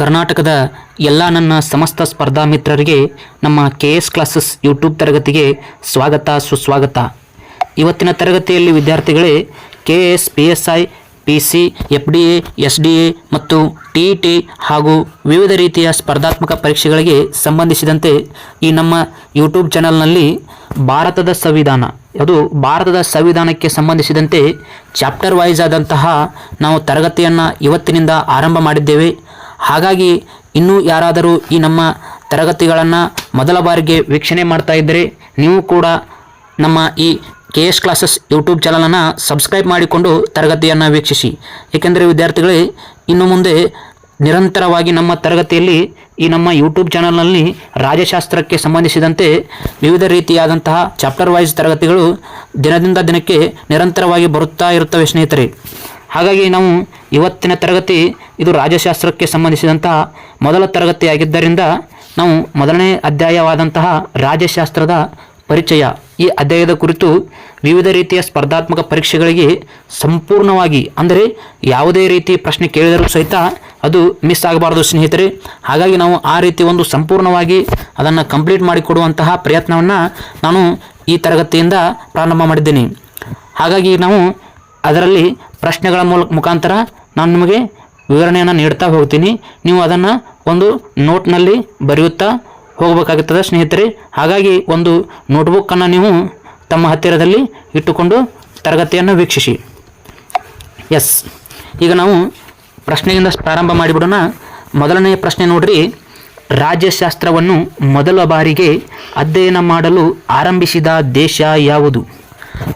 ಕರ್ನಾಟಕದ ಎಲ್ಲ ನನ್ನ ಸಮಸ್ತ ಸ್ಪರ್ಧಾ ಮಿತ್ರರಿಗೆ ನಮ್ಮ ಕೆ ಎಸ್ ಕ್ಲಾಸಸ್ ಯೂಟ್ಯೂಬ್ ತರಗತಿಗೆ ಸ್ವಾಗತ, ಸುಸ್ವಾಗತ. ಇವತ್ತಿನ ತರಗತಿಯಲ್ಲಿ ವಿದ್ಯಾರ್ಥಿಗಳೇ, K S, P S I, P C, F D A, S D A ಮತ್ತು ಟಿ ಟಿ ಹಾಗೂ ವಿವಿಧ ರೀತಿಯ ಸ್ಪರ್ಧಾತ್ಮಕ ಪರೀಕ್ಷೆಗಳಿಗೆ ಸಂಬಂಧಿಸಿದಂತೆ ಈ ನಮ್ಮ ಯೂಟ್ಯೂಬ್ ಚಾನಲ್ನಲ್ಲಿ ಭಾರತದ ಸಂವಿಧಾನ, ಅದು ಭಾರತದ ಸಂವಿಧಾನಕ್ಕೆ ಸಂಬಂಧಿಸಿದಂತೆ ಚಾಪ್ಟರ್ ವೈಸ್ ಆದಂತಹ ನಾವು ತರಗತಿಯನ್ನು ಇವತ್ತಿನಿಂದ ಆರಂಭ ಮಾಡಿದ್ದೇವೆ. ಹಾಗಾಗಿ ಇನ್ನೂ ಯಾರಾದರೂ ಈ ನಮ್ಮ ತರಗತಿಗಳನ್ನು ಮೊದಲ ಬಾರಿಗೆ ವೀಕ್ಷಣೆ ಮಾಡ್ತಾ ಇದ್ದರೆ ನೀವು ಕೂಡ ನಮ್ಮ ಈ ಕೆ ಎಸ್ ಕ್ಲಾಸಸ್ ಯೂಟ್ಯೂಬ್ ಚಾನಲನ್ನು ಸಬ್ಸ್ಕ್ರೈಬ್ ಮಾಡಿಕೊಂಡು ತರಗತಿಯನ್ನು ವೀಕ್ಷಿಸಿ. ಏಕೆಂದರೆ ವಿದ್ಯಾರ್ಥಿಗಳೇ, ಇನ್ನು ಮುಂದೆ ನಿರಂತರವಾಗಿ ನಮ್ಮ ತರಗತಿಯಲ್ಲಿ ಈ ನಮ್ಮ ಯೂಟ್ಯೂಬ್ ಚಾನಲ್ನಲ್ಲಿ ರಾಜ್ಯಶಾಸ್ತ್ರಕ್ಕೆ ಸಂಬಂಧಿಸಿದಂತೆ ವಿವಿಧ ರೀತಿಯಾದಂತಹ ಚಾಪ್ಟರ್ ವೈಸ್ ತರಗತಿಗಳು ದಿನದಿಂದ ದಿನಕ್ಕೆ ನಿರಂತರವಾಗಿ ಬರುತ್ತಾ ಇರುತ್ತವೆ ಸ್ನೇಹಿತರೆ. ಹಾಗಾಗಿ ನಾವು ಇವತ್ತಿನ ತರಗತಿ ಇದು ರಾಜ್ಯಶಾಸ್ತ್ರಕ್ಕೆ ಸಂಬಂಧಿಸಿದಂತಹ ಮೊದಲ ತರಗತಿಯಾಗಿದ್ದರಿಂದ ನಾವು ಮೊದಲನೇ ಅಧ್ಯಾಯವಾದಂತಹ ರಾಜ್ಯಶಾಸ್ತ್ರದ ಪರಿಚಯ ಈ ಅಧ್ಯಾಯದ ಕುರಿತು ವಿವಿಧ ರೀತಿಯ ಸ್ಪರ್ಧಾತ್ಮಕ ಪರೀಕ್ಷೆಗಳಿಗೆ ಸಂಪೂರ್ಣವಾಗಿ ಅಂದರೆ ಯಾವುದೇ ರೀತಿ ಪ್ರಶ್ನೆ ಕೇಳಿದರೂ ಸಹಿತ ಅದು ಮಿಸ್ ಆಗಬಾರ್ದು ಸ್ನೇಹಿತರೆ. ಹಾಗಾಗಿ ನಾವು ಆ ರೀತಿ ಒಂದು ಸಂಪೂರ್ಣವಾಗಿ ಅದನ್ನು ಕಂಪ್ಲೀಟ್ ಮಾಡಿಕೊಡುವಂತಹ ಪ್ರಯತ್ನವನ್ನು ನಾನು ಈ ತರಗತಿಯಿಂದ ಪ್ರಾರಂಭ ಮಾಡಿದ್ದೇನೆ. ಹಾಗಾಗಿ ನಾವು ಅದರಲ್ಲಿ ಪ್ರಶ್ನೆಗಳ ಮೂಲ ಮುಖಾಂತರ ನಾನು ನಿಮಗೆ ವಿವರಣೆಯನ್ನು ನೀಡ್ತಾ ಹೋಗ್ತೀನಿ. ನೀವು ಅದನ್ನು ಒಂದು ನೋಟ್ನಲ್ಲಿ ಬರೆಯುತ್ತಾ ಹೋಗಬೇಕಾಗುತ್ತದೆ ಸ್ನೇಹಿತರೆ. ಹಾಗಾಗಿ ಒಂದು ನೋಟ್ಬುಕ್ಕನ್ನು ನೀವು ತಮ್ಮ ಹತ್ತಿರದಲ್ಲಿ ಇಟ್ಟುಕೊಂಡು ತರಗತಿಯನ್ನು ವೀಕ್ಷಿಸಿ. ಎಸ್. ಈಗ ನಾವು ಪ್ರಶ್ನೆಯಿಂದ ಪ್ರಾರಂಭ ಮಾಡಿಬಿಡೋಣ. ಮೊದಲನೆಯ ಪ್ರಶ್ನೆ ನೋಡ್ರಿ. ರಾಜ್ಯಶಾಸ್ತ್ರವನ್ನು ಮೊದಲ ಬಾರಿಗೆ ಅಧ್ಯಯನ ಮಾಡಲು ಆರಂಭಿಸಿದ ದೇಶ ಯಾವುದು?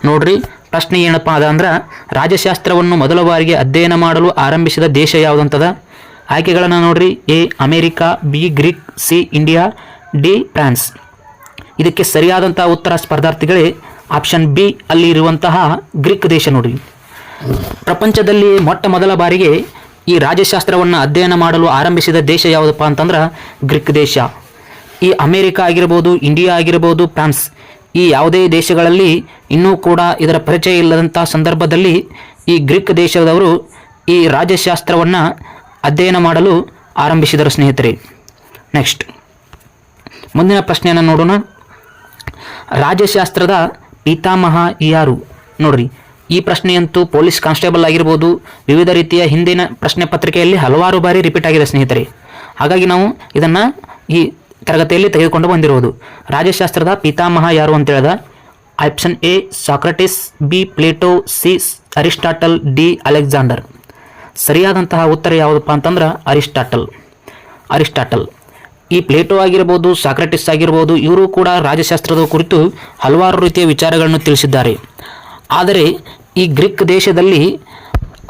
ನೋಡ್ರಿ. ಪ್ರಶ್ನೆ ಏನಪ್ಪ ಅದ ಅಂದ್ರೆ, ರಾಜ್ಯಶಾಸ್ತ್ರವನ್ನು ಮೊದಲ ಬಾರಿಗೆ ಅಧ್ಯಯನ ಮಾಡಲು ಆರಂಭಿಸಿದ ದೇಶ ಯಾವುದಂತದ? ಆಯ್ಕೆಗಳನ್ನು ನೋಡ್ರಿ. A, America, B, Greek, C, India, D, France. ಇದಕ್ಕೆ ಸರಿಯಾದಂಥ ಉತ್ತರ ಸ್ಪರ್ಧಾರ್ಥಿಗಳೇ ಆಪ್ಷನ್ ಬಿ ಅಲ್ಲಿ ಇರುವಂತಹ ಗ್ರೀಕ್ ದೇಶ ನೋಡ್ರಿ. ಪ್ರಪಂಚದಲ್ಲಿ ಮೊಟ್ಟ ಮೊದಲ ಬಾರಿಗೆ ಈ ರಾಜ್ಯಶಾಸ್ತ್ರವನ್ನು ಅಧ್ಯಯನ ಮಾಡಲು ಆರಂಭಿಸಿದ ದೇಶ ಯಾವುದಪ್ಪ ಅಂತಂದ್ರೆ, ಗ್ರೀಕ್ ದೇಶ. ಈ ಅಮೇರಿಕಾ ಆಗಿರ್ಬೋದು, ಇಂಡಿಯಾ ಆಗಿರ್ಬೋದು, ಫ್ರಾನ್ಸ್. ಈ ಯಾವುದೇ ದೇಶಗಳಲ್ಲಿ ಇನ್ನೂ ಕೂಡ ಇದರ ಪರಿಚಯ ಇಲ್ಲದಂಥ ಸಂದರ್ಭದಲ್ಲಿ ಈ ಗ್ರೀಕ್ ದೇಶದವರು ಈ ರಾಜ್ಯಶಾಸ್ತ್ರವನ್ನು ಅಧ್ಯಯನ ಮಾಡಲು ಆರಂಭಿಸಿದರು, ಸ್ನೇಹಿತರೆ. ನೆಕ್ಸ್ಟ್ ಮುಂದಿನ ಪ್ರಶ್ನೆಯನ್ನು ನೋಡೋಣ. ರಾಜ್ಯಶಾಸ್ತ್ರದ ಪಿತಾಮಹ ಯಾರು? ನೋಡ್ರಿ, ಈ ಪ್ರಶ್ನೆಯಂತೂ ಪೊಲೀಸ್ ಕಾನ್ಸ್ಟೇಬಲ್ ಆಗಿರ್ಬೋದು, ವಿವಿಧ ರೀತಿಯ ಹಿಂದಿನ ಪ್ರಶ್ನೆ ಪತ್ರಿಕೆಯಲ್ಲಿ ಹಲವಾರು ಬಾರಿ ರಿಪೀಟ್ ಆಗಿದೆ, ಸ್ನೇಹಿತರೆ. ಹಾಗಾಗಿ ನಾವು ಇದನ್ನು ಈ ತರಗತಿಯಲ್ಲಿ ತೆಗೆದುಕೊಂಡು ಬಂದಿರುವುದು. ರಾಜ್ಯಶಾಸ್ತ್ರದ ಪಿತಾಮಹ ಯಾರು ಅಂತ ಹೇಳಿದ option A, Socrates, B, Plato, C Aristotle, D, Alexander. ಸರಿಯಾದಂತಹ ಉತ್ತರ ಯಾವುದಪ್ಪ ಅಂತಂದ್ರೆ ಅರಿಸ್ಟಾಟಲ್. ಅರಿಸ್ಟಾಟಲ್. ಈ ಪ್ಲೇಟೋ ಆಗಿರ್ಬೋದು, ಸಾಕ್ರಟಿಸ್ ಆಗಿರ್ಬೋದು, ಇವರು ಕೂಡ ರಾಜ್ಯಶಾಸ್ತ್ರದ ಕುರಿತು ಹಲವಾರು ರೀತಿಯ ವಿಚಾರಗಳನ್ನು ತಿಳಿಸಿದ್ದಾರೆ. ಆದರೆ ಈ ಗ್ರೀಕ್ ದೇಶದಲ್ಲಿ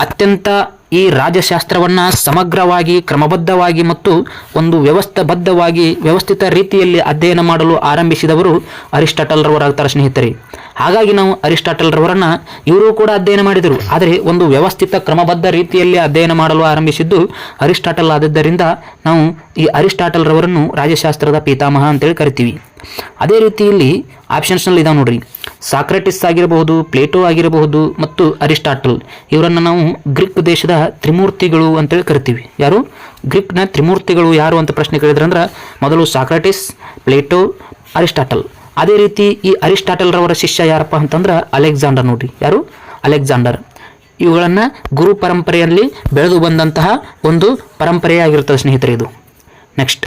ಅತ್ಯಂತ ಈ ರಾಜ್ಯಶಾಸ್ತ್ರವನ್ನು ಸಮಗ್ರವಾಗಿ ಕ್ರಮಬದ್ಧವಾಗಿ ಮತ್ತು ಒಂದು ವ್ಯವಸ್ಥಬದ್ಧವಾಗಿ ವ್ಯವಸ್ಥಿತ ರೀತಿಯಲ್ಲಿ ಅಧ್ಯಯನ ಮಾಡಲು ಆರಂಭಿಸಿದವರು ಅರಿಸ್ಟಟಲ್ರವರಾಗ್ತಾರೆ ಸ್ನೇಹಿತರೆ. ಹಾಗಾಗಿ ನಾವು ಅರಿಸ್ಟಾಟಲ್ರವರನ್ನು ಇವರು ಕೂಡ ಅಧ್ಯಯನ ಮಾಡಿದರು. ಆದರೆ ಒಂದು ವ್ಯವಸ್ಥಿತ ಕ್ರಮಬದ್ಧ ರೀತಿಯಲ್ಲಿ ಅಧ್ಯಯನ ಮಾಡಲು ಆರಂಭಿಸಿದ್ದು ಅರಿಸ್ಟಾಟಲ್ ಆದದ್ದರಿಂದ ನಾವು ಈ ಅರಿಸ್ಟಾಟಲ್ರವರನ್ನು ರಾಜ್ಯಶಾಸ್ತ್ರದ ಪಿತಾಮಹ ಅಂತೇಳಿ ಕರಿತೀವಿ. ಅದೇ ರೀತಿಯಲ್ಲಿ ಆಪ್ಷನ್ಸ್ನಲ್ಲಿ ಇದಾವೆ ನೋಡ್ರಿ. ಸಾಕ್ರೆಟಿಸ್ ಆಗಿರಬಹುದು, ಪ್ಲೇಟೋ ಆಗಿರಬಹುದು ಮತ್ತು ಅರಿಸ್ಟಾಟಲ್. ಇವರನ್ನು ನಾವು ಗ್ರೀಕ್ ದೇಶದ ತ್ರಿಮೂರ್ತಿಗಳು ಅಂತೇಳಿ ಕರಿತೀವಿ. ಯಾರು? ಗ್ರೀಕ್ನ ತ್ರಿಮೂರ್ತಿಗಳು ಯಾರು ಅಂತ ಪ್ರಶ್ನೆ ಕೇಳಿದ್ರಂದ್ರೆ ಮೊದಲು ಸಾಕ್ರೆಟಿಸ್, ಪ್ಲೇಟೋ, ಅರಿಸ್ಟಾಟಲ್. ಅದೇ ರೀತಿ ಈ ಅರಿಸ್ಟಾಟಲ್ರವರ ಶಿಷ್ಯ ಯಾರಪ್ಪ ಅಂತಂದ್ರೆ ಅಲೆಕ್ಸಾಂಡರ್ ನೋಡ್ರಿ ಯಾರು? ಅಲೆಕ್ಸಾಂಡರ್. ಇವುಗಳನ್ನು ಗುರು ಪರಂಪರೆಯಲ್ಲಿ ಬೆಳೆದು ಬಂದಂತಹ ಒಂದು ಪರಂಪರೆಯಾಗಿರುತ್ತದೆ ಸ್ನೇಹಿತರೆ ಇದು. ನೆಕ್ಸ್ಟ್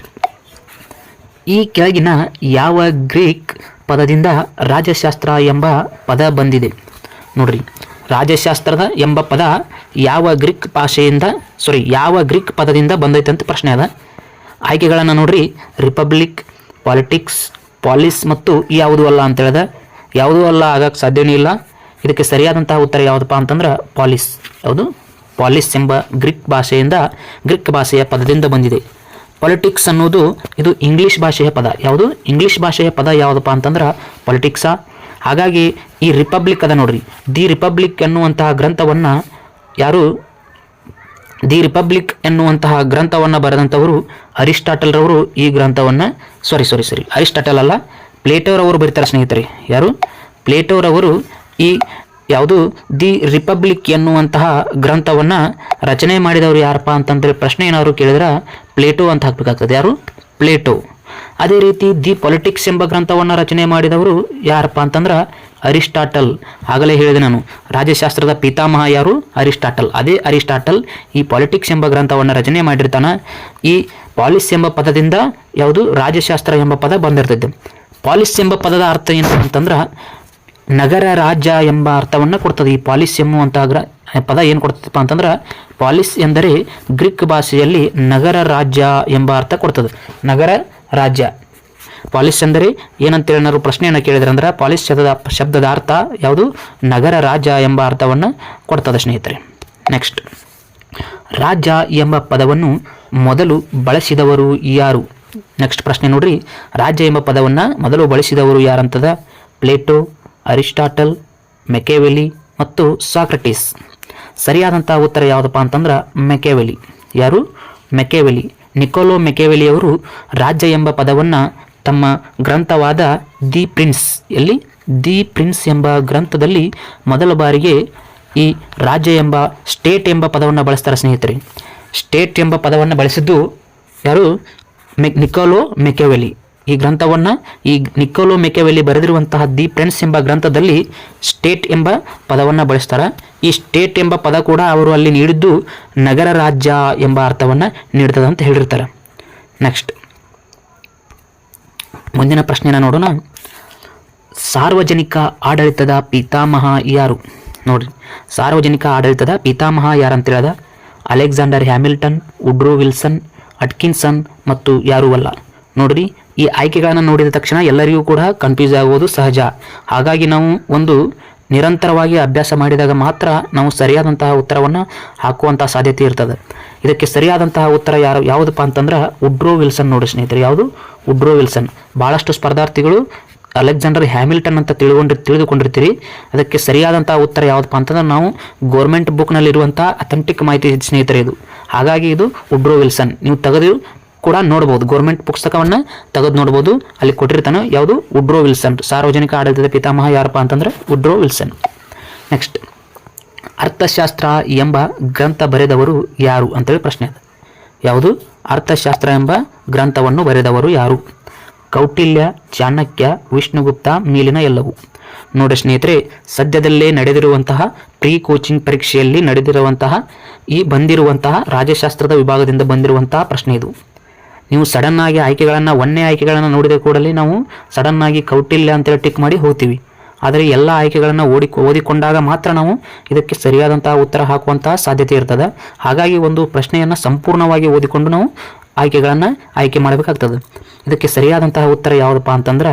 ಈ ಕೆಳಗಿನ ಯಾವ ಗ್ರೀಕ್ ಪದದಿಂದ ರಾಜಶಾಸ್ತ್ರ ಎಂಬ ಪದ ಬಂದಿದೆ? ನೋಡ್ರಿ. ರಾಜಶಾಸ್ತ್ರದ ಎಂಬ ಪದ ಯಾವ ಗ್ರೀಕ್ ಭಾಷೆಯಿಂದ ಸಾರಿ ಯಾವ ಗ್ರೀಕ್ ಪದದಿಂದ ಬಂದೈತೆ ಅಂತ ಪ್ರಶ್ನೆ ಅದ. ಆಯ್ಕೆಗಳನ್ನು ನೋಡ್ರಿ. ರಿಪಬ್ಲಿಕ್ ಪಾಲಿಟಿಕ್ಸ್ ಪಾಲಿಸ್ ಮತ್ತು ಯಾವುದು ಅಲ್ಲ ಅಂತ ಹೇಳಿದೆ ಯಾವುದೂ ಅಲ್ಲ ಆಗಕ್ಕೆ ಸಾಧ್ಯನೇ ಇಲ್ಲ. ಇದಕ್ಕೆ ಸರಿಯಾದಂತಹ ಉತ್ತರ ಯಾವುದಪ್ಪ ಅಂತಂದ್ರೆ ಪಾಲಿಸ್. ಯಾವುದು? ಪಾಲಿಸ್ ಎಂಬ ಗ್ರೀಕ್ ಭಾಷೆಯಿಂದ, ಗ್ರೀಕ್ ಭಾಷೆಯ ಪದದಿಂದ ಬಂದಿದೆ. ಪೊಲಿಟಿಕ್ಸ್ ಅನ್ನೋದು, ಇದು ಇಂಗ್ಲೀಷ್ ಭಾಷೆಯ ಪದ. ಯಾವುದು? ಇಂಗ್ಲೀಷ್ ಭಾಷೆಯ ಪದ ಯಾವುದಪ್ಪ ಅಂತಂದ್ರೆ ಪೊಲಿಟಿಕ್ಸಾ. ಹಾಗಾಗಿ ಈ ರಿಪಬ್ಲಿಕ್ ಅದ ನೋಡ್ರಿ. ದಿ ರಿಪಬ್ಲಿಕ್ ಅನ್ನುವಂತಹ ಗ್ರಂಥವನ್ನು ಯಾರು ದಿ ರಿಪಬ್ಲಿಕ್ ಎನ್ನುವಂತಹ ಗ್ರಂಥವನ್ನು ಬರೆದಂಥವರು ಅರಿಸ್ಟಾಟಲ್ರವರು ಈ ಗ್ರಂಥವನ್ನು ಸಾರಿ ಸಾರಿ ಸರಿ ಅರಿಸ್ಟಾಟಲ್ ಅಲ್ಲ ಪ್ಲೇಟೋರವರು ಬರೀತಾರೆ ಸ್ನೇಹಿತರೆ. ಯಾರು? ಪ್ಲೇಟೋರವರು ಈ ಯಾವುದು? ದಿ ರಿಪಬ್ಲಿಕ್ ಎನ್ನುವಂತಹ ಗ್ರಂಥವನ್ನು ರಚನೆ ಮಾಡಿದವರು ಯಾರಪ್ಪ ಅಂತಂದರೆ ಪ್ರಶ್ನೆ ಏನಾದ್ರು ಕೇಳಿದ್ರೆ ಪ್ಲೇಟೋ ಅಂತ ಹಾಕಬೇಕಾಗ್ತದೆ. ಯಾರು? ಪ್ಲೇಟೋ. ಅದೇ ರೀತಿ ದಿ ಪೊಲಿಟಿಕ್ಸ್ ಎಂಬ ಗ್ರಂಥವನ್ನು ರಚನೆ ಮಾಡಿದವರು ಯಾರಪ್ಪ ಅಂತಂದ್ರೆ ಅರಿಸ್ಟಾಟಲ್. ಆಗಲೇ ಹೇಳಿದೆ ನಾನು, ರಾಜ್ಯಶಾಸ್ತ್ರದ ಪಿತಾಮಹ ಯಾರು? ಅರಿಸ್ಟಾಟಲ್. ಅದೇ ಅರಿಸ್ಟಾಟಲ್ ಈ ಪಾಲಿಟಿಕ್ಸ್ ಎಂಬ ಗ್ರಂಥವನ್ನು ರಚನೆ ಮಾಡಿರ್ತಾನೆ. ಈ ಪಾಲಿಸ್ ಎಂಬ ಪದದಿಂದ ಯಾವುದು? ರಾಜ್ಯಶಾಸ್ತ್ರ ಎಂಬ ಪದ ಬಂದಿರ್ತೈತೆ. ಪಾಲಿಸ್ ಎಂಬ ಪದದ ಅರ್ಥ ಏನು ಅಂತಂದ್ರೆ, ನಗರ ರಾಜ್ಯ ಎಂಬ ಅರ್ಥವನ್ನು ಕೊಡ್ತದೆ. ಈ ಪಾಲಿಸ್ ಎಂಬುವಂತಹ ಗ್ರ, ಪದ ಏನು ಕೊಡ್ತದಪ್ಪ ಅಂತಂದ್ರೆ, ಪಾಲಿಸ್ ಎಂದರೆ ಗ್ರೀಕ್ ಭಾಷೆಯಲ್ಲಿ ನಗರ ರಾಜ್ಯ ಎಂಬ ಅರ್ಥ ಕೊಡ್ತದೆ. ನಗರ ರಾಜ್ಯ. ಪಾಲಿಸ್ ಎಂದರೆ ಏನಂತೇಳಿ ಏನಾದ್ರು ಪ್ರಶ್ನೆಯನ್ನು ಕೇಳಿದ್ರೆ ಅಂದ್ರೆ ಪಾಲಿಸ್ ಶಬ್ದದ ಶಬ್ದದ ಅರ್ಥ ಯಾವುದು? ನಗರ ರಾಜ ಎಂಬ ಅರ್ಥವನ್ನು ಕೊಡ್ತದೆ ಸ್ನೇಹಿತರೆ. ನೆಕ್ಸ್ಟ್ ರಾಜ ಎಂಬ ಪದವನ್ನು ಮೊದಲು ಬಳಸಿದವರು ಯಾರು? ನೆಕ್ಸ್ಟ್ ಪ್ರಶ್ನೆ ನೋಡ್ರಿ. ರಾಜ್ಯ ಎಂಬ ಪದವನ್ನು ಮೊದಲು ಬಳಸಿದವರು ಯಾರಂತದ? ಪ್ಲೇಟೋ, ಅರಿಸ್ಟಾಟಲ್ ಮೆಕೆವೆಲಿ ಮತ್ತು ಸಾಕ್ರಟಿಸ್. ಸರಿಯಾದಂಥ ಉತ್ತರ ಯಾವುದಪ್ಪ ಅಂತಂದ್ರೆ ಮೆಕೆವೆಲಿ ಯಾರು? ಮೆಕೆವೆಲಿ ನಿಕೋಲೋ ಮೆಕೆವೆಲಿ ಅವರು ರಾಜ್ಯ ಎಂಬ ಪದವನ್ನು ತಮ್ಮ ಗ್ರಂಥವಾದ ದಿ ಪ್ರಿನ್ಸ್. ಎಲ್ಲಿ? ದಿ ಪ್ರಿನ್ಸ್ ಎಂಬ ಗ್ರಂಥದಲ್ಲಿ ಮೊದಲ ಬಾರಿಗೆ ಈ ರಾಜ್ಯ ಎಂಬ, ಸ್ಟೇಟ್ ಎಂಬ ಪದವನ್ನು ಬಳಸ್ತಾರೆ ಸ್ನೇಹಿತರೆ. ಸ್ಟೇಟ್ ಎಂಬ ಪದವನ್ನು ಬಳಸಿದ್ದು ಯಾರು? ಮೆಕ್ ನಿಕೋಲೋ ಮೆಕೆವೆಲಿ ಈ ಗ್ರಂಥವನ್ನು ಈ ನಿಕೋಲೋ ಮೆಕೆವೆಲಿ ಬರೆದಿರುವಂತಹ ದಿ ಪ್ರಿನ್ಸ್ ಎಂಬ ಗ್ರಂಥದಲ್ಲಿ ಸ್ಟೇಟ್ ಎಂಬ ಪದವನ್ನು ಬಳಸ್ತಾರೆ. ಈ ಸ್ಟೇಟ್ ಎಂಬ ಪದ ಕೂಡ ಅವರು ಅಲ್ಲಿ ನೀಡಿದ್ದು ನಗರ ರಾಜ್ಯ ಎಂಬ ಅರ್ಥವನ್ನು ನೀಡ್ತದೆ ಅಂತ ಹೇಳಿರ್ತಾರೆ. ನೆಕ್ಸ್ಟ್ ಮುಂದಿನ ಪ್ರಶ್ನೆನ ನೋಡೋಣ. ಸಾರ್ವಜನಿಕ ಆಡಳಿತದ ಪಿತಾಮಹ ಯಾರು? ನೋಡಿ ಸಾರ್ವಜನಿಕ ಆಡಳಿತದ ಪಿತಾಮಹ ಯಾರಂತ ಹೇಳಿದ Alexander Hamilton Woodrow Wilson, Atkinson ಮತ್ತು ಯಾರೂ ಅಲ್ಲ. ನೋಡ್ರಿ, ಈ ಆಯ್ಕೆಗಳನ್ನು ನೋಡಿದ ತಕ್ಷಣ ಎಲ್ಲರಿಗೂ ಕೂಡ ಕನ್ಫ್ಯೂಸ್ ಆಗುವುದು ಸಹಜ. ಹಾಗಾಗಿ ನಾವು ಒಂದು ನಿರಂತರವಾಗಿ ಅಭ್ಯಾಸ ಮಾಡಿದಾಗ ಮಾತ್ರ ನಾವು ಸರಿಯಾದಂತಹ ಉತ್ತರವನ್ನು ಹಾಕುವಂತಹ ಸಾಧ್ಯತೆ ಇರ್ತದೆ. ಇದಕ್ಕೆ ಸರಿಯಾದಂತಹ ಉತ್ತರ ಯಾರು, ಯಾವುದಪ್ಪ ಅಂತಂದ್ರೆ ಉಡ್ರೋ ವಿಲ್ಸನ್ ನೋಡಿ ಸ್ನೇಹಿತರೆ. ಯಾವುದು? Woodrow Wilson. ಭಾಳಷ್ಟು ಸ್ಪರ್ಧಾರ್ಥಿಗಳು ಅಲೆಕ್ಸಾಂಡರ್ ಹ್ಯಾಮಿಲ್ಟನ್ ಅಂತ ತಿಳ್ಕೊಂಡು ತಿಳಿದುಕೊಂಡಿರ್ತೀರಿ. ಅದಕ್ಕೆ ಸರಿಯಾದಂತಹ ಉತ್ತರ ಯಾವುದಪ್ಪ ಅಂತಂದ್ರೆ ನಾವು ಗೋರ್ಮೆಂಟ್ ಬುಕ್ನಲ್ಲಿರುವಂಥ ಅಥೆಂಟಿಕ್ ಮಾಹಿತಿ ಸ್ನೇಹಿತರೆ ಇದು. ಹಾಗಾಗಿ ಇದು ಉಡ್ರೋ ವಿಲ್ಸನ್. ನೀವು ತೆಗೆದು ಕೂಡ ನೋಡ್ಬೋದು. ಗೌರ್ಮೆಂಟ್ ಪುಸ್ತಕವನ್ನು ತೆಗೆದು ನೋಡ್ಬೋದು. ಅಲ್ಲಿ ಕೊಟ್ಟಿರ್ತಾನೆ ಯಾವುದು? ಉಡ್ರೋ ವಿಲ್ಸನ್ ಸಾರ್ವಜನಿಕ ಆಡಳಿತದ ಪಿತಾಮಹ ಯಾರಪ್ಪ ಅಂತಂದ್ರೆ ಉಡ್ರೋ ವಿಲ್ಸನ್ ನೆಕ್ಸ್ಟ್ ಅರ್ಥಶಾಸ್ತ್ರ ಎಂಬ ಗ್ರಂಥ ಬರೆದವರು ಯಾರು ಅಂತೇಳಿ ಪ್ರಶ್ನೆ ಅದು ಯಾವುದು? ಅರ್ಥಶಾಸ್ತ್ರ ಎಂಬ ಗ್ರಂಥವನ್ನು ಬರೆದವರು ಯಾರು? ಕೌಟಿಲ್ಯ, ಚಾಣಕ್ಯ, ವಿಷ್ಣುಗುಪ್ತ, ಮೇಲಿನ ಎಲ್ಲವು. ನೋಡಿ ಸ್ನೇಹಿತರೆ, ಸದ್ಯದಲ್ಲೇ ನಡೆದಿರುವಂತಹ ಪ್ರೀ ಕೋಚಿಂಗ್ ಪರೀಕ್ಷೆಯಲ್ಲಿ ನಡೆದಿರುವಂತಹ ಈ ಬಂದಿರುವಂತಹ ರಾಜ್ಯಶಾಸ್ತ್ರದ ವಿಭಾಗದಿಂದ ಬಂದಿರುವಂತಹ ಪ್ರಶ್ನೆ ಇದು. ನೀವು ಸಡನ್ ಆಗಿ ಆಯ್ಕೆಗಳನ್ನು, ಒಂದೇ ಆಯ್ಕೆಗಳನ್ನು ನೋಡಿದ ಕೂಡಲೇ ನಾವು ಸಡನ್ ಆಗಿ ಕೌಟಿಲ್ಯ ಅಂತೇಳಿ ಟಿಕ್ ಮಾಡಿ ಹೋಗ್ತೀವಿ. ಆದರೆ ಎಲ್ಲ ಆಯ್ಕೆಗಳನ್ನು ಓಡಿ, ಓದಿಕೊಂಡಾಗ ಮಾತ್ರ ನಾವು ಇದಕ್ಕೆ ಸರಿಯಾದಂತಹ ಉತ್ತರ ಹಾಕುವಂತಹ ಸಾಧ್ಯತೆ ಇರ್ತದೆ. ಹಾಗಾಗಿ ಒಂದು ಪ್ರಶ್ನೆಯನ್ನು ಸಂಪೂರ್ಣವಾಗಿ ಓದಿಕೊಂಡು ನಾವು ಆಯ್ಕೆಗಳನ್ನು ಆಯ್ಕೆ ಮಾಡಬೇಕಾಗ್ತದೆ. ಇದಕ್ಕೆ ಸರಿಯಾದಂತಹ ಉತ್ತರ ಯಾವುದಪ್ಪ ಅಂತಂದ್ರೆ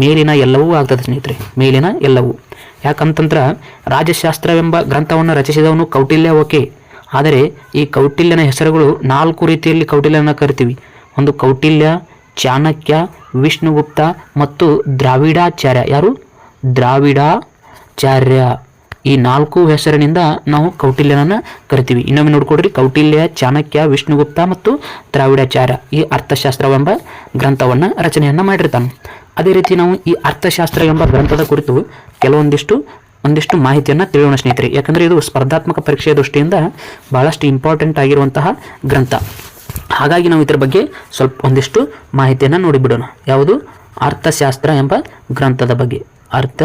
ಮೇಲಿನ ಎಲ್ಲವೂ ಆಗ್ತದೆ ಸ್ನೇಹಿತರೆ, ಮೇಲಿನ ಎಲ್ಲವೂ. ಯಾಕಂತಂದ್ರೆ ರಾಜಶಾಸ್ತ್ರವೆಂಬ ಗ್ರಂಥವನ್ನು ರಚಿಸಿದವನು ಕೌಟಿಲ್ಯ ಓಕೆ. ಆದರೆ ಈ ಕೌಟಿಲ್ಯನ ಹೆಸರುಗಳು ನಾಲ್ಕು ರೀತಿಯಲ್ಲಿ ಕೌಟಿಲ್ಯನ ಕರಿತೀವಿ. ಒಂದು ಕೌಟಿಲ್ಯ, ಚಾಣಕ್ಯ, ವಿಷ್ಣುಗುಪ್ತ ಮತ್ತು ದ್ರಾವಿಡಾಚಾರ್ಯ. ಯಾರು? ದ್ರಾವಿಡಾಚಾರ್ಯ. ಈ ನಾಲ್ಕು ಹೆಸರಿನಿಂದ ನಾವು ಕೌಟಿಲ್ಯನನ್ನ ಕರಿತೀವಿ. ಇನ್ನೊಮ್ಮೆ ನೋಡ್ಕೊಡ್ರಿ. ಕೌಟಿಲ್ಯ, ಚಾಣಕ್ಯ, ವಿಷ್ಣುಗುಪ್ತ ಮತ್ತು ದ್ರಾವಿಡಾಚಾರ್ಯ. ಈ ಅರ್ಥಶಾಸ್ತ್ರವೆಂಬ ಗ್ರಂಥವನ್ನು ರಚನೆಯನ್ನು ಮಾಡಿರ್ತಾನೆ. ಅದೇ ರೀತಿ ನಾವು ಈ ಅರ್ಥಶಾಸ್ತ್ರ ಎಂಬ ಗ್ರಂಥದ ಕುರಿತು ಕೆಲವೊಂದಿಷ್ಟು, ಒಂದಿಷ್ಟು ಮಾಹಿತಿಯನ್ನು ತಿಳಿಯೋಣ ಸ್ನೇಹಿತರೆ. ಯಾಕಂದರೆ ಇದು ಸ್ಪರ್ಧಾತ್ಮಕ ಪರೀಕ್ಷೆಯ ದೃಷ್ಟಿಯಿಂದ ಬಹಳಷ್ಟು ಇಂಪಾರ್ಟೆಂಟ್ ಆಗಿರುವಂತಹ ಗ್ರಂಥ. ಹಾಗಾಗಿ ನಾವು ಇದರ ಬಗ್ಗೆ ಸ್ವಲ್ಪ ಒಂದಿಷ್ಟು ಮಾಹಿತಿಯನ್ನು ನೋಡಿಬಿಡೋಣ ಯಾವುದು? ಅರ್ಥಶಾಸ್ತ್ರ ಎಂಬ ಗ್ರಂಥದ ಬಗ್ಗೆ. ಅರ್ಥ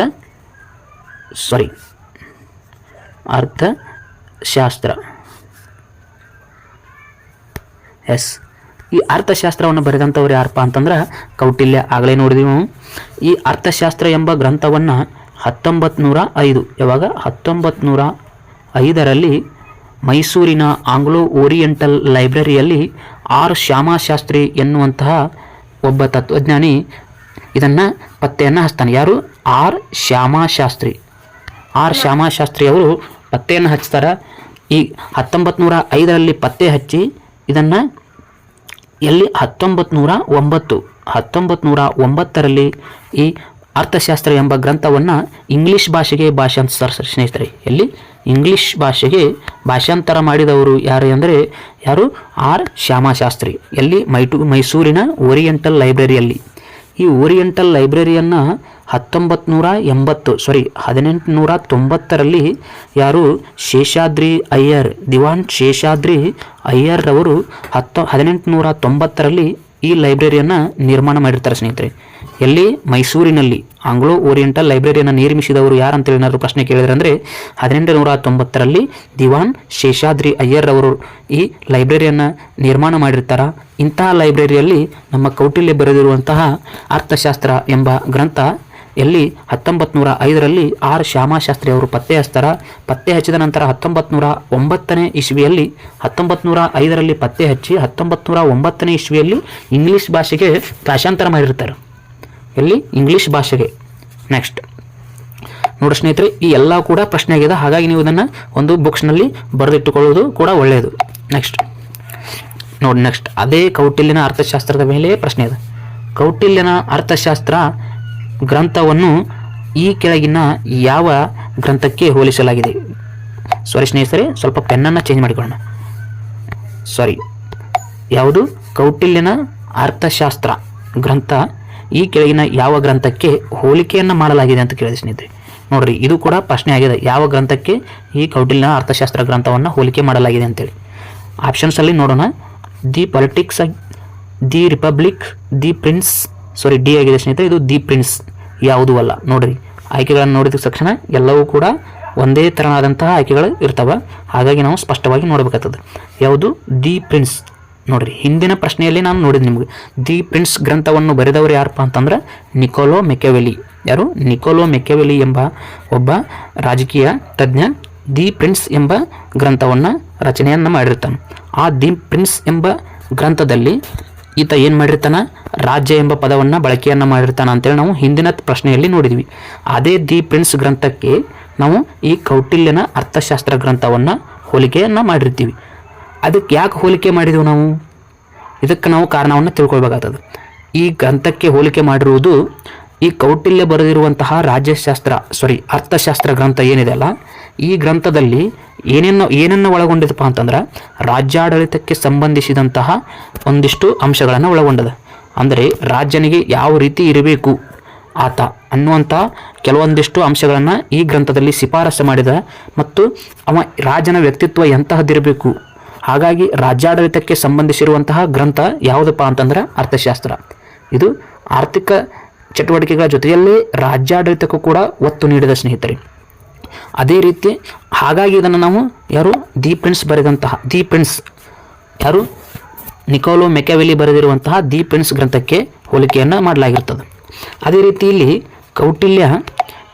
ಸಾರಿ ಅರ್ಥಶಾಸ್ತ್ರ. ಎಸ್ ಈ ಅರ್ಥಶಾಸ್ತ್ರವನ್ನು ಬರೆದಂಥವ್ರು ಯಾರಪ್ಪ ಅಂತಂದ್ರೆ ಕೌಟಿಲ್ಯ ಆಗಲೇ ನೋಡಿದೀವಿ. ಈ ಅರ್ಥಶಾಸ್ತ್ರ ಎಂಬ ಗ್ರಂಥವನ್ನು ಹತ್ತೊಂಬತ್ತು ನೂರ ಐದು. ಯಾವಾಗ? ಹತ್ತೊಂಬತ್ತು ನೂರ ಐದರಲ್ಲಿ ಮೈಸೂರಿನ ಆಂಗ್ಲೋ ಓರಿಯೆಂಟಲ್ ಲೈಬ್ರರಿಯಲ್ಲಿ ಆರ್ ಶ್ಯಾಮಶಾಸ್ತ್ರಿ ಎನ್ನುವಂತಹ ಒಬ್ಬ ತತ್ವಜ್ಞಾನಿ ಇದನ್ನು ಪತ್ತೆಯನ್ನು ಹಚ್ತಾನೆ. ಯಾರು? ಆರ್ ಶ್ಯಾಮಶಾಸ್ತ್ರಿ. ಆರ್ ಶ್ಯಾಮಶಾಸ್ತ್ರಿ ಅವರು ಪತ್ತೆಯನ್ನು ಹಚ್ತಾರೆ. ಈ ಹತ್ತೊಂಬತ್ತು ನೂರ ಐದರಲ್ಲಿ ಪತ್ತೆ ಹಚ್ಚಿ ಇದನ್ನು ಎಲ್ಲಿ? ಹತ್ತೊಂಬತ್ತು ನೂರ ಒಂಬತ್ತು. ಹತ್ತೊಂಬತ್ತು ನೂರ ಒಂಬತ್ತರಲ್ಲಿ ಈ ಅರ್ಥಶಾಸ್ತ್ರ ಎಂಬ ಗ್ರಂಥವನ್ನು ಇಂಗ್ಲಿಷ್ ಭಾಷೆಗೆ ಭಾಷಾಂತರ ಸ್ನೇಹಿತರೆ, ಎಲ್ಲಿ? ಇಂಗ್ಲಿಷ್ ಭಾಷೆಗೆ ಭಾಷಾಂತರ ಮಾಡಿದವರು ಯಾರು ಅಂದರೆ ಯಾರು? ಆರ್. ಶ್ಯಾಮಶಾಸ್ತ್ರಿ. ಎಲ್ಲಿ? ಮೈಟು ಮೈಸೂರಿನ ಓರಿಯೆಂಟಲ್ ಲೈಬ್ರರಿಯಲ್ಲಿ. ಈ ಓರಿಯೆಂಟಲ್ ಲೈಬ್ರರಿಯನ್ನು ಹತ್ತೊಂಬತ್ತು ನೂರ ಎಂಬತ್ತು ಸಾರಿ ಹದಿನೆಂಟು ನೂರ ತೊಂಬತ್ತರಲ್ಲಿ ಯಾರು? ಶೇಷಾದ್ರಿ ಅಯ್ಯರ್, ದಿವಾನ್ ಶೇಷಾದ್ರಿ ಅಯ್ಯರ್ರವರು ಹತ್ತು ಹದಿನೆಂಟು ನೂರ ತೊಂಬತ್ತರಲ್ಲಿ ಈ ಲೈಬ್ರರಿಯನ್ನು ನಿರ್ಮಾಣ ಮಾಡಿರ್ತಾರೆ ಸ್ನೇಹಿತರೆ. ಎಲ್ಲಿ? ಮೈಸೂರಿನಲ್ಲಿ. ಆಂಗ್ಲೋ ಓರಿಯೆಂಟಲ್ ಲೈಬ್ರರಿಯನ್ನು ನಿರ್ಮಿಸಿದವರು ಯಾರಂತೇಳಿ ಏನಾದರೂ ಪ್ರಶ್ನೆ ಕೇಳಿದ್ರೆ ಅಂದರೆ ಹದಿನೆಂಟು ನೂರ ತೊಂಬತ್ತರಲ್ಲಿ ದಿವಾನ್ ಶೇಷಾದ್ರಿ ಅಯ್ಯರ್ ಅವರು ಈ ಲೈಬ್ರರಿಯನ್ನು ನಿರ್ಮಾಣ ಮಾಡಿರ್ತಾರೆ. ಇಂತಹ ಲೈಬ್ರರಿಯಲ್ಲಿ ನಮ್ಮ ಕೌಟಿಲ್ಯ ಬರೆದಿರುವಂತಹ ಅರ್ಥಶಾಸ್ತ್ರ ಎಂಬ ಗ್ರಂಥ ಎಲ್ಲಿ? ಹತ್ತೊಂಬತ್ತು ನೂರ ಐದರಲ್ಲಿ ಆರ್ ಶ್ಯಾಮಶಾಸ್ತ್ರಿ ಅವರು ಪತ್ತೆ ಹಚ್ತಾರ. ಪತ್ತೆ ಹಚ್ಚಿದ ನಂತರ ಹತ್ತೊಂಬತ್ತು ನೂರ ಒಂಬತ್ತನೇ ಇಸ್ವಿಯಲ್ಲಿ ಹತ್ತೊಂಬತ್ತು ನೂರ ಐದರಲ್ಲಿ ಪತ್ತೆ ಹಚ್ಚಿ ಹತ್ತೊಂಬತ್ತು ನೂರ ಒಂಬತ್ತನೇ ಇಸ್ವಿಯಲ್ಲಿ ಇಂಗ್ಲೀಷ್ ಭಾಷೆಗೆ ಭಾಷಾಂತರ ಮಾಡಿರ್ತಾರೆ. ಎಲ್ಲಿ? ಇಂಗ್ಲೀಷ್ ಭಾಷೆಗೆ. ನೆಕ್ಸ್ಟ್ ನೋಡಿ ಸ್ನೇಹಿತರೆ, ಈ ಎಲ್ಲ ಕೂಡ ಪ್ರಶ್ನೆ ಆಗಿದೆ. ಹಾಗಾಗಿ ನೀವು ಇದನ್ನು ಒಂದು ಬುಕ್ಸ್ನಲ್ಲಿ ಬರೆದಿಟ್ಟುಕೊಳ್ಳೋದು ಕೂಡ ಒಳ್ಳೆಯದು. ನೆಕ್ಸ್ಟ್ ನೋಡಿ ನೆಕ್ಸ್ಟ್ ಅದೇ ಕೌಟಿಲ್ಯನ ಅರ್ಥಶಾಸ್ತ್ರದ ಮೇಲೆ ಪ್ರಶ್ನೆ ಇದೆ. ಕೌಟಿಲ್ಯನ ಅರ್ಥಶಾಸ್ತ್ರ ಗ್ರಂಥವನ್ನು ಈ ಕೆಳಗಿನ ಯಾವ ಗ್ರಂಥಕ್ಕೆ ಹೋಲಿಸಲಾಗಿದೆ? ಸಾರಿ ಸ್ನೇಹಿತರೆ, ಸ್ವಲ್ಪ ಪೆನ್ನನ್ನು ಚೇಂಜ್ ಮಾಡಿಕೊಳ್ಳೋಣ. ಸಾರಿ ಯಾವುದು? ಕೌಟಿಲ್ಯನ ಅರ್ಥಶಾಸ್ತ್ರ ಗ್ರಂಥ ಈ ಕೆಳಗಿನ ಯಾವ ಗ್ರಂಥಕ್ಕೆ ಹೋಲಿಕೆಯನ್ನು ಮಾಡಲಾಗಿದೆ ಅಂತ ಕೇಳಿದೆ ಸ್ನೇಹಿತರೆ. ನೋಡ್ರಿ, ಇದು ಕೂಡ ಪ್ರಶ್ನೆ ಆಗಿದೆ. ಯಾವ ಗ್ರಂಥಕ್ಕೆ ಈ ಕೌಟಿಲ್ಯನ ಅರ್ಥಶಾಸ್ತ್ರ ಗ್ರಂಥವನ್ನು ಹೋಲಿಕೆ ಮಾಡಲಾಗಿದೆ ಅಂತೇಳಿ. ಆಪ್ಷನ್ಸಲ್ಲಿ ನೋಡೋಣ. The Politics The Republic The Prince sorry D ಆಗಿದೆ ಸ್ನೇಹಿತರೆ. ಇದು ದಿ ಪ್ರಿನ್ಸ್ ಯಾವುದೂ ಅಲ್ಲ. ನೋಡ್ರಿ, ಆಯ್ಕೆಗಳನ್ನು ನೋಡಿದ ತಕ್ಷಣ ಎಲ್ಲವೂ ಕೂಡ ಒಂದೇ ಥರನಾದಂತಹ ಆಯ್ಕೆಗಳು ಇರ್ತವೆ. ಹಾಗಾಗಿ ನಾವು ಸ್ಪಷ್ಟವಾಗಿ ನೋಡಬೇಕಾಗ್ತದೆ. ಯಾವುದು? ದಿ ಪ್ರಿನ್ಸ್ ನೋಡ್ರಿ, ಹಿಂದಿನ ಪ್ರಶ್ನೆಯಲ್ಲಿ ನಾನು ನೋಡಿದೆ ನಿಮಗೆ, ದಿ ಪ್ರಿನ್ಸ್ ಗ್ರಂಥವನ್ನು ಬರೆದವರು ಯಾರಪ್ಪ ಅಂತಂದ್ರೆ, ನಿಕೋಲೋ ಮೆಕೆವೆಲಿ ಯಾರು? ನಿಕೋಲೋ ಮೆಕೆವೆಲಿ ಎಂಬ ಒಬ್ಬ ರಾಜಕೀಯ ತಜ್ಞ, ದಿ ಪ್ರಿನ್ಸ್ ಎಂಬ ಗ್ರಂಥವನ್ನು ರಚನೆಯನ್ನು ಮಾಡಿರ್ತಾನೆ. ಆ ದಿ ಪ್ರಿನ್ಸ್ ಎಂಬ ಗ್ರಂಥದಲ್ಲಿ ಈತ ಏನು ಮಾಡಿರ್ತಾನೆ? ರಾಜ್ಯ ಎಂಬ ಪದವನ್ನು ಬಳಕೆಯನ್ನು ಮಾಡಿರ್ತಾನೆ ಅಂತೇಳಿ ನಾವು ಹಿಂದಿನ ಪ್ರಶ್ನೆಯಲ್ಲಿ ನೋಡಿದ್ವಿ. ಅದೇ ದಿ ಪ್ರಿನ್ಸ್ ಗ್ರಂಥಕ್ಕೆ ನಾವು ಈ ಕೌಟಿಲ್ಯನ ಅರ್ಥಶಾಸ್ತ್ರ ಗ್ರಂಥವನ್ನು ಹೋಲಿಕೆಯನ್ನು ಮಾಡಿರ್ತೀವಿ. ಅದಕ್ಕೆ ಯಾಕೆ ಹೋಲಿಕೆ ಮಾಡಿದೆವು ನಾವು? ಇದಕ್ಕೆ ನಾವು ಕಾರಣವನ್ನು ತಿಳ್ಕೊಳ್ಬೇಕಾಗ್ತದೆ. ಈ ಗ್ರಂಥಕ್ಕೆ ಹೋಲಿಕೆ ಮಾಡಿರುವುದು ಈ ಕೌಟಿಲ್ಯ ಬರೆದಿರುವಂತಹ ರಾಜ್ಯಶಾಸ್ತ್ರ ಸಾರಿ ಅರ್ಥಶಾಸ್ತ್ರ ಗ್ರಂಥ ಏನಿದೆ ಅಲ್ಲ, ಈ ಗ್ರಂಥದಲ್ಲಿ ಏನೇನು ಏನನ್ನು ಒಳಗೊಂಡಿದಪ್ಪ ಅಂತಂದ್ರೆ ರಾಜ್ಯಾಡಳಿತಕ್ಕೆ ಸಂಬಂಧಿಸಿದಂತಹ ಒಂದಿಷ್ಟು ಅಂಶಗಳನ್ನು ಒಳಗೊಂಡದ. ಅಂದರೆ ರಾಜ್ಯನಿಗೆ ಯಾವ ರೀತಿ ಇರಬೇಕು ಆತ ಅನ್ನುವಂಥ ಕೆಲವೊಂದಿಷ್ಟು ಅಂಶಗಳನ್ನು ಈ ಗ್ರಂಥದಲ್ಲಿ ಶಿಫಾರಸು ಮಾಡಿದ ಮತ್ತು ಅವ ರಾಜನ ವ್ಯಕ್ತಿತ್ವ ಎಂತಹದ್ದಿರಬೇಕು ಹಾಗಾಗಿ ರಾಜ್ಯಾಡಳಿತಕ್ಕೆ ಸಂಬಂಧಿಸಿರುವಂತಹ ಗ್ರಂಥ ಯಾವುದಪ್ಪ ಅಂತಂದ್ರೆ ಅರ್ಥಶಾಸ್ತ್ರ. ಇದು ಆರ್ಥಿಕ ಚಟುವಟಿಕೆಗಳ ಜೊತೆಯಲ್ಲೇ ರಾಜ್ಯಾಡಳಿತಕ್ಕೂ ಕೂಡ ಒತ್ತು ನೀಡಿದ ಸ್ನೇಹಿತರೆ. ಅದೇ ರೀತಿ ಹಾಗಾಗಿ ಇದನ್ನು ನಾವು ಯಾರು ದಿ ಪ್ರಿನ್ಸ್ ಬರೆದಂತಹ, ದಿ ಪ್ರಿನ್ಸ್ ಯಾರು ನಿಕೋಲೋ ಮೆಕ್ಯಾವೆಲಿ ಬರೆದಿರುವಂತಹ ದಿ ಪ್ರಿನ್ಸ್ ಗ್ರಂಥಕ್ಕೆ ಹೋಲಿಕೆಯನ್ನು ಮಾಡಲಾಗಿರ್ತದೆ. ಅದೇ ರೀತಿ ಇಲ್ಲಿ ಕೌಟಿಲ್ಯ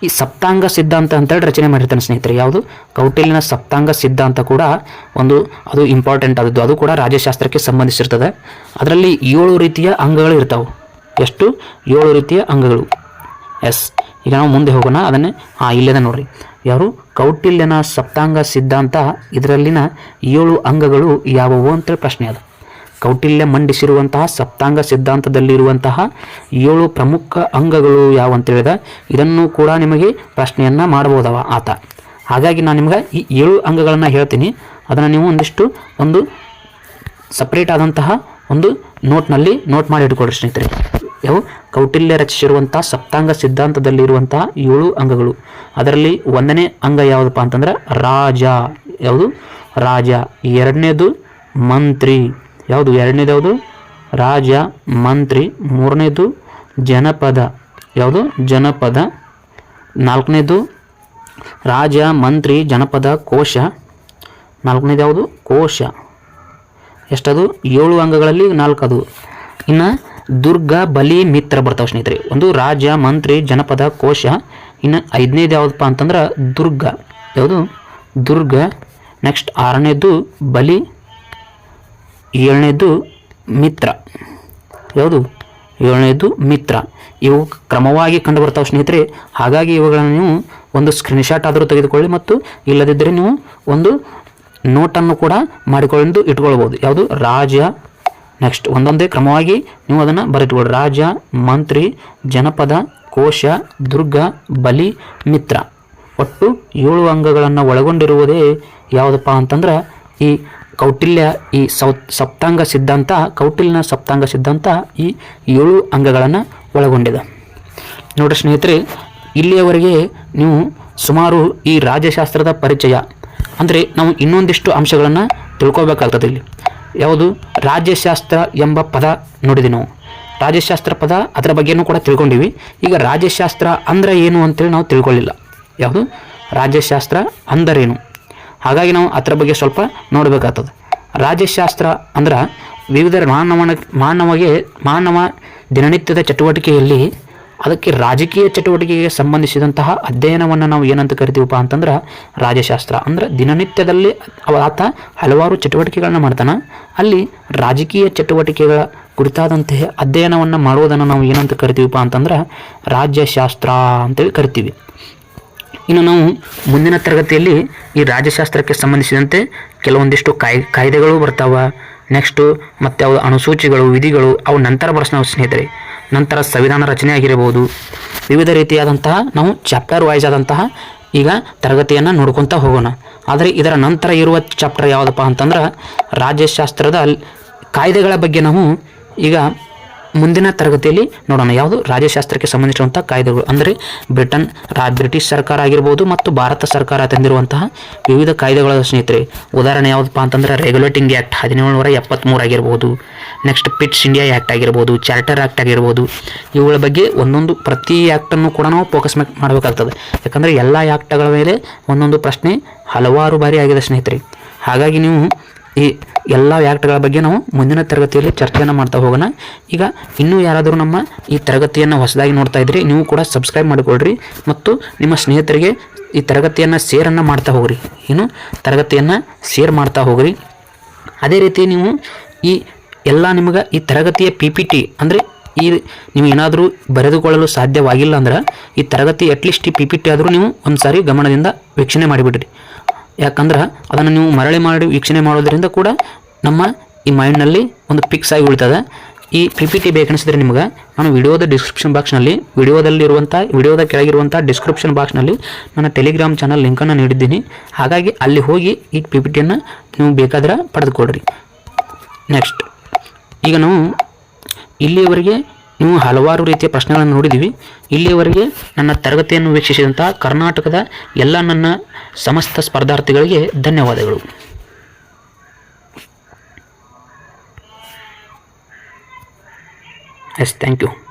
ಈ ಸಪ್ತಾಂಗ ಸಿದ್ಧಾಂತ ಅಂತೇಳಿ ರಚನೆ ಮಾಡಿರ್ತಾನೆ ಸ್ನೇಹಿತರೆ. ಯಾವುದು? ಕೌಟಿಲ್ಯನ ಸಪ್ತಾಂಗ ಸಿದ್ಧಾಂತ ಕೂಡ ಒಂದು, ಅದು ಇಂಪಾರ್ಟೆಂಟ್ ಆದದ್ದು. ಅದು ಕೂಡ ರಾಜ್ಯಶಾಸ್ತ್ರಕ್ಕೆ ಸಂಬಂಧಿಸಿರ್ತದೆ. ಅದರಲ್ಲಿ ಏಳು ರೀತಿಯ ಅಂಗಗಳು ಇರ್ತಾವೆ. ಎಷ್ಟು? ಏಳು ರೀತಿಯ ಅಂಗಗಳು. ಎಸ್. ಈಗ ನಾವು ಮುಂದೆ ಹೋಗೋಣ. ಅದನ್ನೇ ಹಾಂ ಇಲ್ಲದೆ ನೋಡ್ರಿ. ಯಾರು? ಕೌಟಿಲ್ಯನ ಸಪ್ತಾಂಗ ಸಿದ್ಧಾಂತ, ಇದರಲ್ಲಿನ ಏಳು ಅಂಗಗಳು ಯಾವುವು ಅಂತೇಳಿ ಪ್ರಶ್ನೆ ಅದು. ಕೌಟಿಲ್ಯ ಮಂಡಿಸಿರುವಂತಹ ಸಪ್ತಾಂಗ ಸಿದ್ಧಾಂತದಲ್ಲಿರುವಂತಹ ಏಳು ಪ್ರಮುಖ ಅಂಗಗಳು ಯಾವ ಅಂತ ಹೇಳಿದ ಇದನ್ನು ಕೂಡ ನಿಮಗೆ ಪ್ರಶ್ನೆಯನ್ನು ಮಾಡಬಹುದವ ಆತ. ಹಾಗಾಗಿ ನಾನು ನಿಮ್ಗೆ ಈ ಏಳು ಅಂಗಗಳನ್ನು ಹೇಳ್ತೀನಿ. ಅದನ್ನು ನೀವು ಒಂದಿಷ್ಟು ಒಂದು ಸಪ್ರೇಟ್ ಆದಂತಹ ಒಂದು ನೋಟ್ನಲ್ಲಿ ನೋಟ್ ಮಾಡಿ ಇಟ್ಕೊಳ್ರಿ ಸ್ನೇಹಿತರೆ. ಯಾವು? ಕೌಟಿಲ್ಯ ರಚಿಸಿರುವಂತಹ ಸಪ್ತಾಂಗ ಸಿದ್ಧಾಂತದಲ್ಲಿರುವಂತಹ ಏಳು ಅಂಗಗಳು. ಅದರಲ್ಲಿ ಒಂದನೇ ಅಂಗ ಯಾವುದಪ್ಪ ಅಂತಂದ್ರೆ ರಾಜ. ಯಾವುದು? ರಾಜ. ಎರಡನೇದು ಮಂತ್ರಿ. ಯಾವುದು? ಎರಡನೇದು ಯಾವುದು? ರಾಜ ಮಂತ್ರಿ. ಮೂರನೇದು ಜನಪದ. ಯಾವುದು? ಜನಪದ. ನಾಲ್ಕನೇದು ರಾಜ ಮಂತ್ರಿ ಜನಪದ ಕೋಶ. ನಾಲ್ಕನೇದು ಯಾವುದು? ಕೋಶ. ಎಷ್ಟದು? ಏಳು ಅಂಗಗಳಲ್ಲಿ ನಾಲ್ಕು ಅದು ಇನ್ನು ದುರ್ಗ ಬಲಿ ಮಿತ್ರ ಬರ್ತಾವೆ ಸ್ನೇಹಿತರೆ. ಒಂದು ರಾಜ ಮಂತ್ರಿ ಜನಪದ ಕೋಶ. ಇನ್ನು ಐದನೇದು ಯಾವುದಪ್ಪ ಅಂತಂದ್ರೆ ದುರ್ಗ. ಯಾವುದು? ದುರ್ಗ. ನೆಕ್ಸ್ಟ್ ಆರನೇದು ಬಲಿ ಏಳನೇದು ಮಿತ್ರ. ಯಾವುದು? ಏಳನೇದು ಮಿತ್ರ. ಇವು ಕ್ರಮವಾಗಿ ಕಂಡು ಬರ್ತಾವೆ ಸ್ನೇಹಿತರೆ, ಹಾಗಾಗಿ ಇವುಗಳನ್ನು ನೀವು ಒಂದು ಸ್ಕ್ರೀನ್ಶಾಟ್ ಆದರೂ ತೆಗೆದುಕೊಳ್ಳಿ ಮತ್ತು ಇಲ್ಲದಿದ್ದರೆ ನೀವು ಒಂದು ನೋಟನ್ನು ಕೂಡ ಮಾಡಿಕೊಂಡು ಇಟ್ಕೊಳ್ಬೋದು. ಯಾವುದು? ರಾಜ ನೆಕ್ಸ್ಟ್ ಒಂದೊಂದೇ ಕ್ರಮವಾಗಿ ನೀವು ಅದನ್ನು ಬರೆದುಕೊಳ್ಳಿ. ರಾಜ ಮಂತ್ರಿ, ಜನಪದ, ಕೋಶ, ದುರ್ಗ, ಬಲಿ, ಮಿತ್ರ. ಒಟ್ಟು ಏಳು ಅಂಗಗಳನ್ನು ಒಳಗೊಂಡಿರುವುದೇ ಯಾವುದಪ್ಪ ಅಂತಂದ್ರೆ, ಈ ಕೌಟಿಲ್ಯ ಈ ಸೌ ಸಪ್ತಾಂಗ ಸಿದ್ಧಾಂತ, ಕೌಟಿಲ್ಯನ ಸಪ್ತಾಂಗ ಸಿದ್ಧಾಂತ ಈ ಏಳು ಅಂಗಗಳನ್ನು ಒಳಗೊಂಡಿದೆ. ನೋಡಿ ಸ್ನೇಹಿತರೆ, ಇಲ್ಲಿಯವರೆಗೆ ನೀವು ಸುಮಾರು ಈ ರಾಜ್ಯಶಾಸ್ತ್ರದ ಪರಿಚಯ. ಅಂದರೆ ನಾವು ಇನ್ನೊಂದಿಷ್ಟು ಅಂಶಗಳನ್ನು ತಿಳ್ಕೊಬೇಕಾಗ್ತದೆ ಇಲ್ಲಿ. ಯಾವುದು? ರಾಜ್ಯಶಾಸ್ತ್ರ ಎಂಬ ಪದ ನೋಡಿದೆ ನಾವು. ರಾಜ್ಯಶಾಸ್ತ್ರ ಪದ ಅದರ ಬಗ್ಗೆನೂ ಕೂಡ ತಿಳ್ಕೊಂಡಿವಿ. ಈಗ ರಾಜ್ಯಶಾಸ್ತ್ರ ಅಂದ್ರೆ ಏನು ಅಂತೇಳಿ ನಾವು ತಿಳ್ಕೊಳ್ಳಿಲ್ಲ. ಯಾವುದು? ರಾಜ್ಯಶಾಸ್ತ್ರ ಅಂದರೇನು? ಹಾಗಾಗಿ ನಾವು ಅದರ ಬಗ್ಗೆ ಸ್ವಲ್ಪ ನೋಡಬೇಕಾಗ್ತದೆ. ರಾಜ್ಯಶಾಸ್ತ್ರ ಅಂದ್ರೆ ವಿವಿಧ ಮಾನವನ ಮಾನವಗೆ ಮಾನವ ದಿನನಿತ್ಯದ ಚಟುವಟಿಕೆಯಲ್ಲಿ ಅದಕ್ಕೆ ರಾಜಕೀಯ ಚಟುವಟಿಕೆಗೆ ಸಂಬಂಧಿಸಿದಂತಹ ಅಧ್ಯಯನವನ್ನು ನಾವು ಏನಂತ ಕರಿತೀವಪ್ಪ ಅಂತಂದ್ರೆ ರಾಜ್ಯಶಾಸ್ತ್ರ. ಅಂದ್ರೆ ದಿನನಿತ್ಯದಲ್ಲಿ ಆತ ಹಲವಾರು ಚಟುವಟಿಕೆಗಳನ್ನ ಮಾಡ್ತಾನೆ. ಅಲ್ಲಿ ರಾಜಕೀಯ ಚಟುವಟಿಕೆಗಳ ಕುರಿತಾದಂತಹ ಅಧ್ಯಯನವನ್ನು ಮಾಡುವುದನ್ನು ನಾವು ಏನಂತ ಕರಿತೀವಪ್ಪ ಅಂತಂದ್ರೆ ರಾಜ್ಯಶಾಸ್ತ್ರ ಅಂತೇಳಿ ಕರಿತೀವಿ. ಇನ್ನು ನಾವು ಮುಂದಿನ ತರಗತಿಯಲ್ಲಿ ಈ ರಾಜ್ಯಶಾಸ್ತ್ರಕ್ಕೆ ಸಂಬಂಧಿಸಿದಂತೆ ಕೆಲವೊಂದಿಷ್ಟು ಕಾಯ್, ಕಾಯ್ದೆಗಳು ಬರ್ತಾವ. ನೆಕ್ಸ್ಟು ಮತ್ತು ಅವು ಅನುಸೂಚಿಗಳು, ವಿಧಿಗಳು, ಅವು ನಂತರ ಬರ್ಸ್ತಾವೆ ಸ್ನೇಹಿತರೆ. ನಂತರ ಸಂವಿಧಾನ ರಚನೆ ಆಗಿರಬಹುದು ವಿವಿಧ ರೀತಿಯಾದಂತಹ ನಾವು ಚಾಪ್ಟರ್ ವೈಸ್ ಆದಂತಹ ಈಗ ತರಗತಿಯನ್ನು ನೋಡ್ಕೊತಾ ಹೋಗೋಣ. ಆದರೆ ಇದರ ನಂತರ ಇರುವ ಚಾಪ್ಟರ್ ಯಾವುದಪ್ಪ ಅಂತಂದ್ರೆ ರಾಜ್ಯಶಾಸ್ತ್ರದ ಕಾಯ್ದೆಗಳ ಬಗ್ಗೆ ನಾವು ಈಗ ಮುಂದಿನ ತರಗತಿಯಲ್ಲಿ ನೋಡೋಣ. ಯಾವುದು? ರಾಜ್ಯಶಾಸ್ತ್ರಕ್ಕೆ ಸಂಬಂಧಿಸಿರುವಂಥ ಕಾಯ್ದೆಗಳು. ಅಂದರೆ ಬ್ರಿಟನ್, ರಾ, ಬ್ರಿಟಿಷ್ ಸರ್ಕಾರ ಆಗಿರ್ಬೋದು ಮತ್ತು ಭಾರತ ಸರ್ಕಾರ ತಂದಿರುವಂತಹ ವಿವಿಧ ಕಾಯ್ದೆಗಳ ಸ್ನೇಹಿತರೆ, ಉದಾಹರಣೆ ಯಾವುದಪ್ಪ ಅಂತಂದ್ರೆ ರೆಗ್ಯುಲೇಟಿಂಗ್ ಆ್ಯಕ್ಟ್ ಹದಿನೇಳುನೂರ ಎಪ್ಪತ್ತ್ಮೂರು ಆಗಿರ್ಬೋದು. ನೆಕ್ಸ್ಟ್ ಪಿಟ್ಸ್ ಇಂಡಿಯಾ ಆ್ಯಕ್ಟ್ ಆಗಿರ್ಬೋದು ಚಾರ್ಟರ್ ಆ್ಯಕ್ಟ್ ಆಗಿರ್ಬೋದು. ಇವುಗಳ ಬಗ್ಗೆ ಒಂದೊಂದು ಪ್ರತಿ ಆ್ಯಕ್ಟನ್ನು ಕೂಡ ನಾವು ಫೋಕಸ್ ಮಾಡಬೇಕಾಗ್ತದೆ. ಯಾಕಂದರೆ ಎಲ್ಲ ಆ್ಯಕ್ಟ್ಗಳ ಮೇಲೆ ಒಂದೊಂದು ಪ್ರಶ್ನೆ ಹಲವಾರು ಬಾರಿ ಆಗಿದೆ ಸ್ನೇಹಿತರೆ. ಹಾಗಾಗಿ ನೀವು ಈ ಎಲ್ಲ ಆ್ಯಕ್ಟ್ಗಳ ಬಗ್ಗೆ ನಾವು ಮುಂದಿನ ತರಗತಿಯಲ್ಲಿ ಚರ್ಚೆಯನ್ನು ಮಾಡ್ತಾ ಹೋಗೋಣ. ಈಗ ಇನ್ನೂ ಯಾರಾದರೂ ನಮ್ಮ ಈ ತರಗತಿಯನ್ನು ಹೊಸದಾಗಿ ನೋಡ್ತಾ ಇದ್ರಿ, ನೀವು ಕೂಡ ಸಬ್ಸ್ಕ್ರೈಬ್ ಮಾಡಿಕೊಳ್ಳ್ರಿ ಮತ್ತು ನಿಮ್ಮ ಸ್ನೇಹಿತರಿಗೆ ಈ ತರಗತಿಯನ್ನು ಶೇರನ್ನು ಮಾಡ್ತಾ ಹೋಗ್ರಿ. ಏನು? ತರಗತಿಯನ್ನು ಶೇರ್ ಮಾಡ್ತಾ ಹೋಗ್ರಿ. ಅದೇ ರೀತಿ ನೀವು ಈ ಎಲ್ಲ ನಿಮಗೆ ಈ ತರಗತಿಯ ಪಿ ಪಿ ಟಿ ಅಂದರೆ ಈ ನೀವು ಏನಾದರೂ ಬರೆದುಕೊಳ್ಳಲು ಸಾಧ್ಯವಾಗಿಲ್ಲ ಅಂದ್ರೆ ಈ ತರಗತಿ ಅಟ್ಲೀಸ್ಟ್ ಈ ಪಿ ಪಿ ಟಿ ಆದರೂ ನೀವು ಒಂದು ಸಾರಿ ಗಮನದಿಂದ ವೀಕ್ಷಣೆ ಮಾಡಿಬಿಡ್ರಿ. ಯಾಕಂದ್ರೆ ಅದನ್ನು ನೀವು ಮರಳಿ ಮಾಡಿ ವೀಕ್ಷಣೆ ಮಾಡೋದ್ರಿಂದ ಕೂಡ ನಮ್ಮ ಈ ಮೈಂಡ್ನಲ್ಲಿ ಒಂದು ಫಿಕ್ಸ್ ಆಗಿ ಉಳಿತದೆ. ಈ ಪಿ ಪಿ ಟಿ ಬೇಕನಿಸಿದ್ರೆ ನಿಮ್ಗೆ ನಾನು ವಿಡಿಯೋದ ಡಿಸ್ಕ್ರಿಪ್ಷನ್ ಬಾಕ್ಸ್ನಲ್ಲಿ ವಿಡಿಯೋದಲ್ಲಿರುವಂಥ ವಿಡಿಯೋದ ಕೆಳಗಿರುವಂಥ ಡಿಸ್ಕ್ರಿಪ್ಷನ್ ಬಾಕ್ಸ್ನಲ್ಲಿ ನನ್ನ ಟೆಲಿಗ್ರಾಮ್ ಚಾನಲ್ ಲಿಂಕನ್ನು ನೀಡಿದ್ದೀನಿ. ಹಾಗಾಗಿ ಅಲ್ಲಿ ಹೋಗಿ ಈ ಪಿ ಪಿ ಟಿಯನ್ನು ನೀವು ಬೇಕಾದ್ರೆ ಪಡೆದುಕೊಡ್ರಿ ನೆಕ್ಸ್ಟ್ ಈಗ ನಾವು ಇಲ್ಲಿಯವರೆಗೆ ನೀವು ಹಲವಾರು ರೀತಿಯ ಪ್ರಶ್ನೆಗಳನ್ನು ನೋಡಿದ್ದೀವಿ. ಇಲ್ಲಿಯವರೆಗೆ ನನ್ನ ತರಗತಿಯನ್ನು ವೀಕ್ಷಿಸಿದಂಥ ಕರ್ನಾಟಕದ ಎಲ್ಲ ನನ್ನ ಸಮಸ್ತ ಸ್ಪರ್ಧಾರ್ಥಿಗಳಿಗೆ ಧನ್ಯವಾದಗಳು. Yes thank you